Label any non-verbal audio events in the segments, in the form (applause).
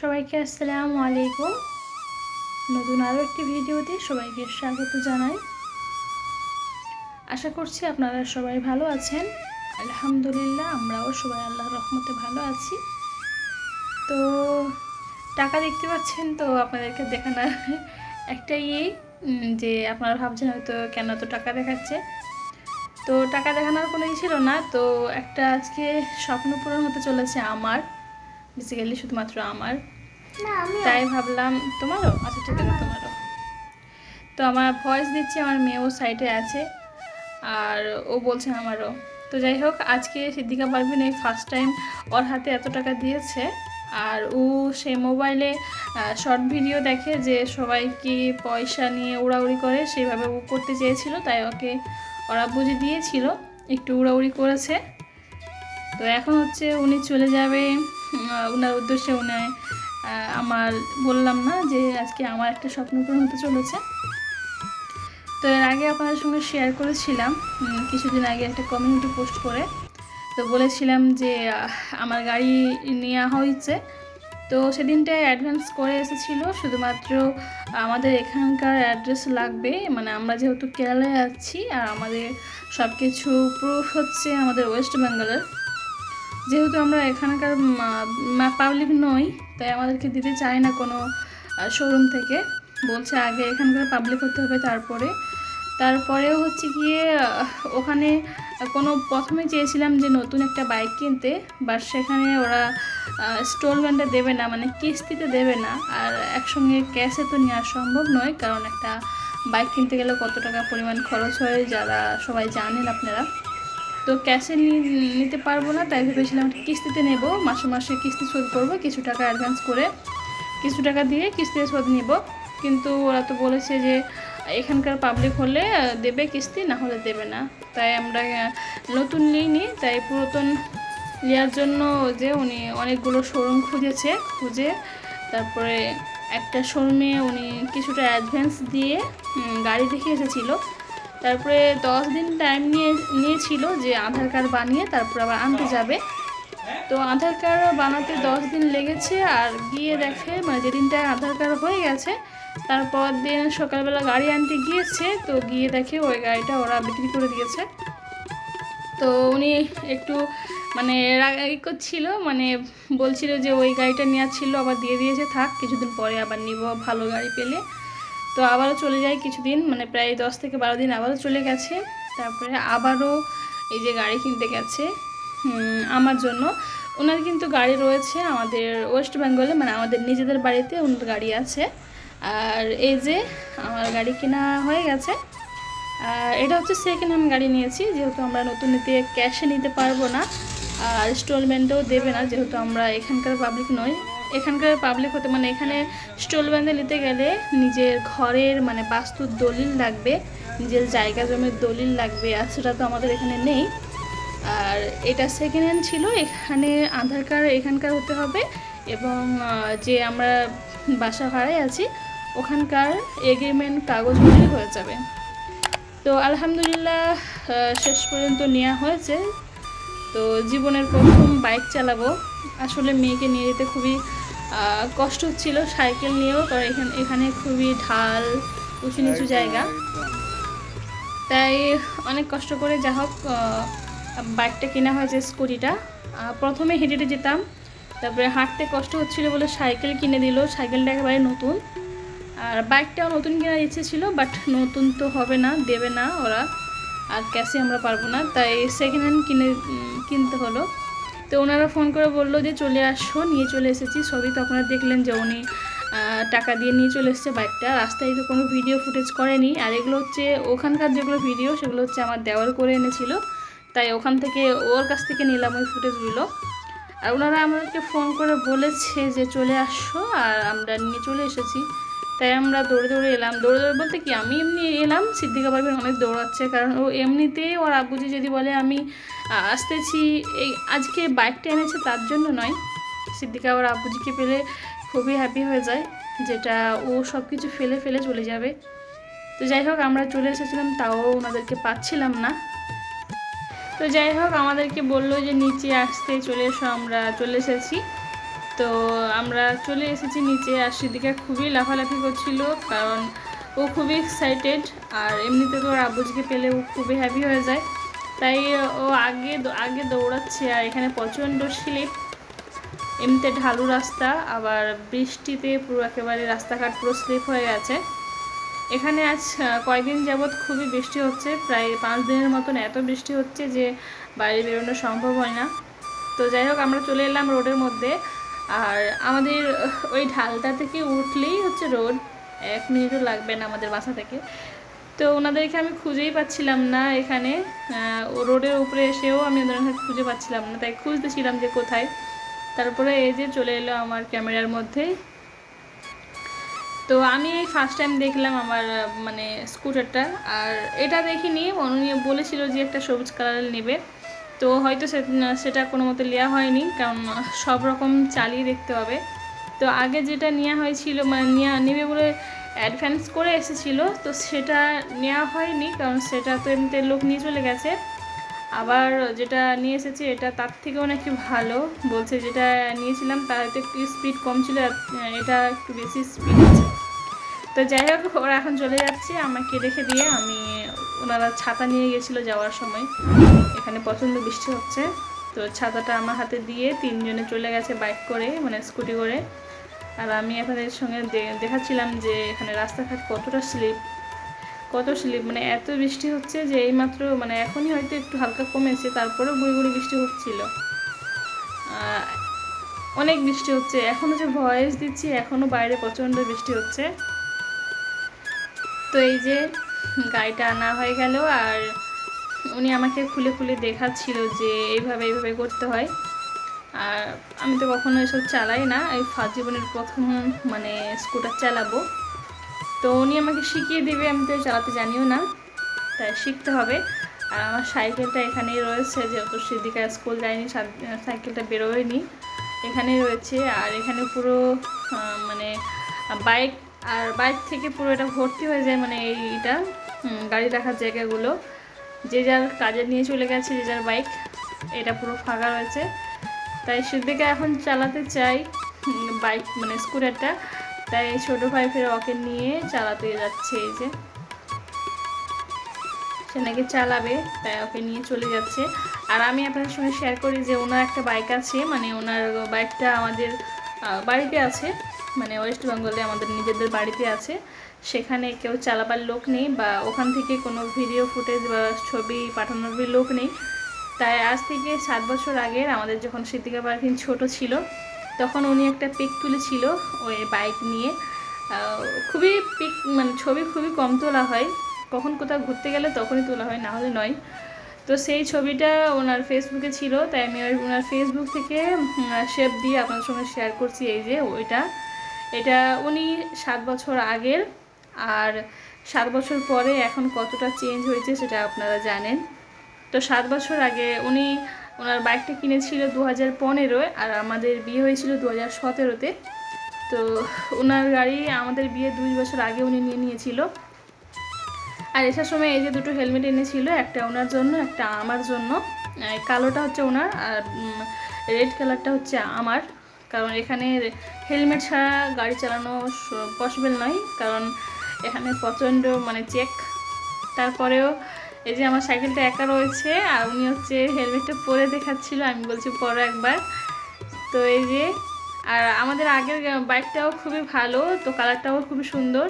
সবাইকে আসসালামু আলাইকুম। নতুন আরও একটি ভিডিওতে সবাইকে স্বাগত জানাই। আশা করছি আপনারা সবাই ভালো আছেন। আলহামদুলিল্লাহ, আমরাও সবাই আল্লাহর রহমতে ভালো আছি। তো, টাকা দেখতে পাচ্ছেন তো আপনাদেরকে দেখানোর (laughs) একটাই এই যে আপনারা ভাবছেন হয়তো কেন এত টাকা দেখাচ্ছে। তো টাকা দেখানোর কোনো ই ছিল না তো একটা আজকে স্বপ্ন পূরণ হতে চলেছে আমার বেসিক্যালি শুধুমাত্র আমার। তাই ভাবলাম তোমারও? আচ্ছা ঠিক আছে তোমারও। তো আমার ভয়েস দিচ্ছি আমার মেয়েও সাইডে আছে আর ও বলছে আমারও। তো যাই হোক আজকে সিদ্দিকা পারভিন এই ফার্স্ট টাইম ওর হাতে এত টাকা দিয়েছে আর ও সেই মোবাইলে শর্ট ভিডিও দেখে যে সবাই কি পয়সা নিয়ে উড়াউড়ি করে সেইভাবে ও করতে চেয়েছিল তাই ওকে ওরা বুঝে দিয়েছিল, একটু উড়াউড়ি করেছে। তো এখন হচ্ছে উনি চলে যাবে ওনার উদ্দেশ্যে উনি আমার বললাম না যে আজকে আমার একটা স্বপ্ন পূরণ হতে চলেছে। তো এর আগে আপনাদের সঙ্গে শেয়ার করেছিলাম কিছুদিন আগে একটা কমিউনিটি পোস্ট করে। তো বলেছিলাম যে আমার গাড়ি নেওয়া হয়েছে তো সেদিনটায় অ্যাডভান্স করে এসেছিল, শুধুমাত্র আমাদের এখানকার অ্যাড্রেস লাগবে। মানে আমরা যেহেতু কেরালায় আছি, আর আমাদের সব কিছু প্রুফ হচ্ছে আমাদের ওয়েস্ট বেঙ্গলের যেহেতু আমরা এখানকার পাবলিক নই, তাই আমাদেরকে দিতে চায় না কোনো শোরুম থেকে। বলছে আগে এখানকার পাবলিক হতে হবে, তারপরে তারপরেও হচ্ছে গিয়ে ওখানে কোনো প্রথমে চেয়েছিলাম যে নতুন একটা বাইক কিনতে বাট সেখানে ওরা স্টলমেন্টে দেবে না মানে কিস্তিতে দেবে না। আর একসঙ্গে ক্যাশে তো নেওয়া সম্ভব নয়, কারণ একটা বাইক কিনতে গেলে কত টাকা পরিমাণ খরচ হয়, যারা সবাই জানেন আপনারা। তো ক্যাশে নিতে পারব না, তাই ভেবেছিলাম কিস্তিতে নেব, মাসে মাসে কিস্তি শোধ করব, কিছু টাকা অ্যাডভান্স করে, কিছু টাকা দিয়ে কিস্তিতে শোধ নিব। কিন্তু ওরা তো বলেছে যে এখানকার পাবলিক হলে দেবে কিস্তি, না হলে দেবে না। তাই আমরা নতুন নিইনি তাই পুরাতন নেওয়ার জন্য যে উনি অনেকগুলো শোরুম খুঁজেছে, খুঁজে তারপরে একটা শোরুমে উনি কিছুটা অ্যাডভান্স দিয়ে গাড়ি দেখে এসেছিল। তারপরে দশ দিন টাইম নিয়ে, নিয়েছিল যে আধার কার্ড বানিয়ে তারপর আবার আনতে যাবে। তো আধার কার্ড বানাতে দশ দিন লেগেছে, আর গিয়ে দেখে মানে যেদিনটায় আধার কার্ড হয়ে গেছে তারপর দিন সকালবেলা গাড়ি আনতে গিয়েছে, তো গিয়ে দেখে ওই গাড়িটা ওরা বিক্রি করে দিয়েছে। তো উনি একটু মানে রাগারাগি করছিল মানে বলছিল যে ওই গাড়িটা নেওয়ার ছিল, আবার দিয়ে দিয়েছে, থাক, কিছুদিন পরে আবার নিব, ভালো গাড়ি পেলে। তো আবারও চলে যায় কিছুদিন মানে প্রায় দশ থেকে বারো দিন আবারও চলে গেছে। তারপরে আবারও এই যে গাড়ি কিনতে গেছে আমার জন্য। ওনার কিন্তু গাড়ি রয়েছে আমাদের ওয়েস্ট বেঙ্গলে মানে আমাদের নিজেদের বাড়িতে ওনার গাড়ি আছে। আর এই যে আমার গাড়ি কেনা হয়ে গেছে, আর এটা হচ্ছে সেকেন্ড হ্যান্ড গাড়ি নিয়েছি, যেহেতু আমরা নতুন নিতে ক্যাশে নিতে পারব না, আর ইনস্টলমেন্টও দেবে না, যেহেতু আমরা এখানকার পাবলিক নই। এখানকার পাবলিক হতে মানে এখানে ইনস্টলমেন্টে নিতে গেলে নিজের ঘরের মানে বাস্তুর দলিল লাগবে, নিজের জায়গা জমির দলিল লাগবে, আর সেটা তো আমাদের এখানে নেই। আর এটা সেকেন্ড হ্যান্ড ছিল, এখানে আধার কার্ড এখানকার হতে হবে, এবং যে আমরা বাসা ভাড়ায় আছি ওখানকার এগ্রিমেন্ট কাগজ হলেই হয়ে যাবে। তো আলহামদুলিল্লাহ শেষ পর্যন্ত নেওয়া হয়েছে। তো জীবনের প্রথম বাইক চালাবো। আসলে মেয়েকে নিয়ে যেতে খুবই কষ্ট হচ্ছিল সাইকেল নিয়েও, কারণ এখানে এখানে খুবই ঢাল, উঁচু নিচু জায়গা। তাই অনেক কষ্ট করে যা হোক বাইকটা কেনা হয়েছে স্কুটিটা। প্রথমে হেঁটে হেঁটে যেতাম। তারপরে হাঁটতে কষ্ট হচ্ছিল বলে সাইকেল কিনে দিল। সাইকেলটা একেবারে নতুন। আর বাইকটাও নতুন কেনার ইচ্ছে ছিল বাট নতুন তো হবে না, দেবে না ওরা। আর ক্যাশে আমরা পারব না, তাই সেকেন্ড হ্যান্ড কিনে কিনতে হলো। তো ওনারা ফোন করে বলল যে, চলে আসো, নিয়ে চলে এসেছি। সবই তো আপনারা দেখলেন যে উনি টাকা দিয়ে নিয়ে চলে এসেছে বাইকটা। রাস্তায় তো কোনো ভিডিও ফুটেজ করেনি। আর এগুলো হচ্ছে, ওখানকার যেগুলো ভিডিও সেগুলো হচ্ছে আমার দেওয়ার করে এনেছিল। তাই ওখান থেকে ওর কাছ থেকে নিলাম ওই ফুটেজগুলো আর ওনারা আমাদেরকে ফোন করে বলেছে যে, চলে আসো, আর আমরা নিয়ে চলে এসেছি। তাই আমরা দৌড়ে দৌড়ে এলাম। দৌড়ে দৌড়ে বলতে কি, আমি এমনি এলাম, সিদ্দিকা পারবেন অনেক দৌড়াচ্ছে, কারণ ও এমনিতেই ওর আব্বুজি যদি বলে আমি আসতেছি, এই আজকে বাইকটা এনেছে তার জন্য নয়। সিদ্দিকা ওর আব্বুজিকে পেলে খুবই হ্যাপি হয়ে যায়, যেটা ও সব কিছু ফেলে ফেলে চলে যাবে। তো যাই হোক, আমরা চলে এসেছিলাম, তাও ওনাদেরকে পাচ্ছিলাম না। তো যাই হোক, আমাদেরকে বলল যে, নিচে আসতে চলে এসো, আমরা চলে এসেছি। তো আমরা চলে এসেছি নিচে আর সিদ্দিকা খুবই লাফালাফি করছিল কারণ ও খুবই এক্সাইটেড আর এমনিতে তো ওর আব্বুজিকে পেলে ও খুবই হ্যাপি হয়ে যায়। তাই ও আগে আগে দৌড়াচ্ছে আর এখানে প্রচণ্ড স্লিপ, এমনিতে ঢালু রাস্তা, আবার বৃষ্টিতে পুরো একেবারে রাস্তাঘাট পুরো স্লিপ হয়ে গেছে। এখানে আজ কয়েকদিন যাবৎ খুবই বৃষ্টি হচ্ছে, প্রায় পাঁচ দিনের মতন এত বৃষ্টি হচ্ছে যে বাইরে বেরোনো সম্ভব হয় না। তো যাই হোক, আমরা চলে এলাম রোডের মধ্যে। আর আমাদের ওই ঢালটা থেকে উঠলেই হচ্ছে রোড। এক মিনিটও লাগবে না আমাদের বাসা থেকে। তো ওনাদেরকে আমি খুঁজেই পাচ্ছিলাম না এখানে। রোডের উপরে এসেও আমি ওনাদের খুঁজে পাচ্ছিলাম না। তাই খুঁজতেছিলাম যে কোথায়। তারপরে এই যে চলে এলো আমার ক্যামেরার মধ্যে। তো আমি এই ফার্স্ট টাইম দেখলাম আমার মানে স্কুটারটা আর এটা দেখিনি। উনি বলেছিল যে একটা সবুজ কালারের নেবে। তো হয়তো সেটা কোনো মতো নেওয়া হয়নি, কারণ সব রকম চালিয়ে দেখতে হবে। তো আগে যেটা নেওয়া হয়েছিল মানে নেওয়া নেবে বলে অ্যাডভান্স করে এসেছিল, তো সেটা নেওয়া হয়নি, কারণ সেটা তো এমনিতে লোক নিয়ে চলে গেছে। আবার যেটা নিয়ে এসেছে, এটা তার থেকেও নাকি ভালো। বলছে যেটা নিয়েছিলাম তার হয়তো একটু স্পিড কম ছিল এটা একটু বেশি স্পিড আছে। তো যাই হোক, ওরা এখন চলে যাচ্ছে, আমাকে রেখে দিয়ে আমি ওনারা ছাতা নিয়ে গেছিল যাওয়ার সময়। এখানে প্রচণ্ড বৃষ্টি হচ্ছে। তো ছাতাটা আমার হাতে দিয়ে তিনজনে চলে গেছে বাইক করে মানে স্কুটি করে। আর আমি আপনাদের সঙ্গে দেখাচ্ছিলাম যে এখানে রাস্তাঘাট কতটা স্লিপ, কত স্লিপ মানে এত বৃষ্টি হচ্ছে যে এইমাত্র মানে এখনই হয়তো একটু হালকা কমেছে, তারপরেও গুড়ি গুড়ি বৃষ্টি হচ্ছিল। অনেক বৃষ্টি হচ্ছে এখনও যে ভয়েস দিচ্ছি এখনও বাইরে প্রচণ্ড বৃষ্টি হচ্ছে। তো এই যে গাড়িটা আনা হয়ে গেল, আর উনি আমাকে খুলে খুলে দেখাচ্ছিল যে এইভাবে এইভাবে করতে হয়। আর আমি তো কখনো এসব চালাই না, এই ফার্স্ট জীবনের প্রথম মানে স্কুটার চালাবো। তো উনি আমাকে শিখিয়ে দেবে, আমি তো চালাতে জানিও না, তাই শিখতে হবে। আর আমার সাইকেলটা এখানেই রয়েছে, যেহেতু সিদ্দিকা স্কুল যায়নি সাইকেলটা বেরোয়নি, এখানেই রয়েছে। আর এখানে পুরো মানে বাইক, আর বাইক থেকে পুরো এটা ভর্তি হয়ে যায় মানে এইটা গাড়ি রাখার জায়গাগুলো। যে যার কাজে নিয়ে চলে গেছে, যে যার বাইক এটা পুরো ফাঁকা রয়েছে। তাই সিদ্দিকা এখন চালাতে চাই বাইক মানে স্কুটারটা তাই ছোটো ভাই ফের ওকে নিয়ে চালাতে যাচ্ছে এই যে। সে নাকি চালাবে, তাই ওকে নিয়ে চলে যাচ্ছে। আর আমি আপনাদের সঙ্গে শেয়ার করি যে ওনার একটা বাইক আছে মানে ওনার বাইকটা আমাদের বাড়িতে আছে। মানে ওয়েস্ট বেঙ্গলে আমাদের নিজেদের বাড়িতে আছে। সেখানে কেউ চালাবার লোক নেই বা ওখান থেকে কোনো ভিডিও ফুটেজ বা ছবি পাঠানোর লোক নেই। তাই আজ থেকে সাত বছর আগের আমাদের যখন সিদ্দিকা পারভিন ছোট ছিল, তখন উনি একটা পিক তুলেছিল ওই বাইক নিয়ে। খুবই পিক মানে ছবি খুবই কম তোলা হয়। কখন কোথাও ঘুরতে গেলে তখনই তোলা হয় না হলে নয়। তো সেই ছবিটা ওনার ফেসবুকে ছিল, তাই আমি ওনার ফেসবুক থেকে শেপ দিয়ে আপনার সঙ্গে শেয়ার করছি এই যে ওইটা। এটা উনি সাত বছর আগের, আর সাত বছর পরে এখন কতটা চেঞ্জ হয়েছে সেটা আপনারা জানেন। তো সাত বছর আগে উনি ওনার বাইকটা কিনেছিল দু হাজার পনেরোয় আর আমাদের বিয়ে হয়েছিল দু হাজার সতেরোতে। তো ওনার গাড়ি আমাদের বিয়ে দুই বছর আগে উনি নিয়ে নিয়েছিল। আর এসার সময় এই যে দুটো হেলমেট এনেছিল, একটা ওনার জন্য, একটা আমার জন্য। কালোটা হচ্ছে ওনার আর রেড কালারটা হচ্ছে আমার। কারণ এখানে হেলমেট ছাড়া গাড়ি চালানো পসিবল নয়। কারণ এখানে প্রচণ্ড মানে চেক। তারপরেও এই যে আমার সাইকেলটা একা রয়েছে আর উনি হচ্ছে হেলমেটটা পরে দেখাচ্ছিল আমি বলছি পরো একবার। তো এই যে আর আমাদের আগের বাইকটাও খুবই ভালো তো কালারটাও খুবই সুন্দর।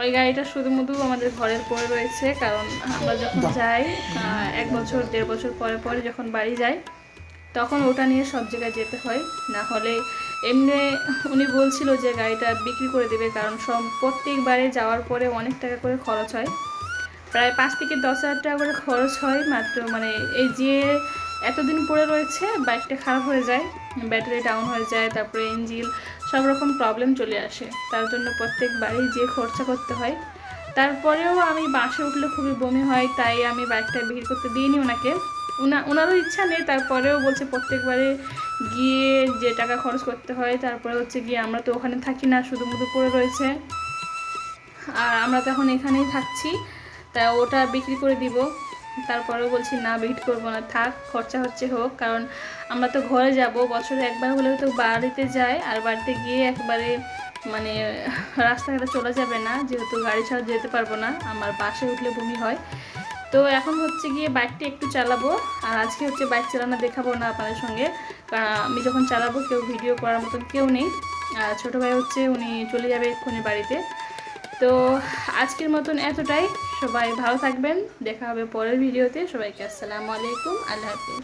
ওই গাড়িটা শুধুমুধু আমাদের ঘরের পরে রয়েছে কারণ আমরা যখন যাই এক বছর দেড় বছর পরে পরে যখন বাড়ি যাই তখন ওটা নিয়ে সব জায়গায় যেতে হয়। না হলে এমনি উনি বলছিল যে গাড়িটা বিক্রি করে দেবে, কারণ সব প্রত্যেকবারে যাওয়ার পরে অনেক টাকা করে খরচ হয়। প্রায় পাঁচ থেকে দশ হাজার টাকা করে খরচ হয়, মাত্র মানে এই যে এতদিন পরে রয়েছে, বাইকটা খারাপ হয়ে যায়, ব্যাটারি ডাউন হয়ে যায়, তারপরে ইঞ্জিল সব রকম প্রবলেম চলে আসে। তার জন্য প্রত্যেকবারই যে খরচা করতে হয়। তারপরেও আমি বাসে উঠলে খুবই বমি হয়, তাই আমি বাইকটা বিক্রি করতে দিইনি ওনাকে। উনা ওনারও ইচ্ছা নেই, তারপরেও বলছে প্রত্যেকবারে গিয়ে যে টাকা খরচ করতে হয়, তারপরে হচ্ছে গিয়ে আমরা তো ওখানে থাকি না, শুধু মুধু পড়ে রয়েছে। আর আমরা তো এখন এখানেই থাকছি, তা ওটা বিক্রি করে দিব। তারপরেও বলছি, না বিট করব না, থাক, খরচা হচ্ছে হোক। কারণ আমরা তো ঘরে যাব, বছরে একবার হলেও তো বাড়িতে যাই, আর বাড়িতে গিয়ে একবারে মানে রাস্তাঘাটে চলে যাবে না, যেহেতু গাড়ি ছাড়া যেতে পারব না, আমার বাসে উঠলে বমি হয়। তো এখন হচ্ছে গিয়ে বাইকটা একটু চালাবো। আর আজকে হচ্ছে বাইক চালানো দেখাবো না আপনাদের সঙ্গে। কারণ আমি যখন চালাবো কেউ ভিডিও করার মতন কেউ নেই। আর ছোটো ভাই হচ্ছে উনি চলে যাবে এক্ষুনি বাড়িতে। তো আজকের মতন এতটাই। সবাই ভালো থাকবেন। দেখা হবে পরের ভিডিওতে। সবাইকে আসসালামু আলাইকুম। আল্লাহ হাফিজ।